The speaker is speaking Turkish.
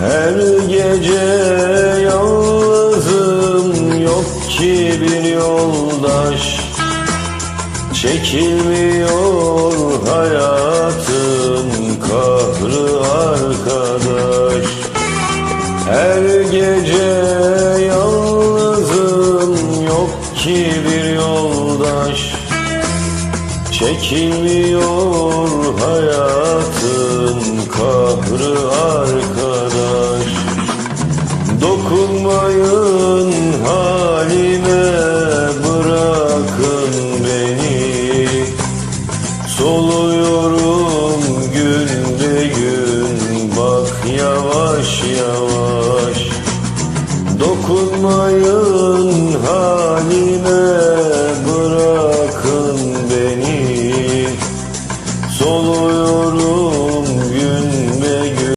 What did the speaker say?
Her gece yalnızım yok ki bir yoldaş. Çekilmiyor hayatın kahrı arkadaş. Her gece yalnızım yok ki bir yoldaş. Çekilmiyor Dokunmayın halime bırakın beni. Soluyorum günde gün bak yavaş yavaş. Dokunmayın halime bırakın beni. Soluyorum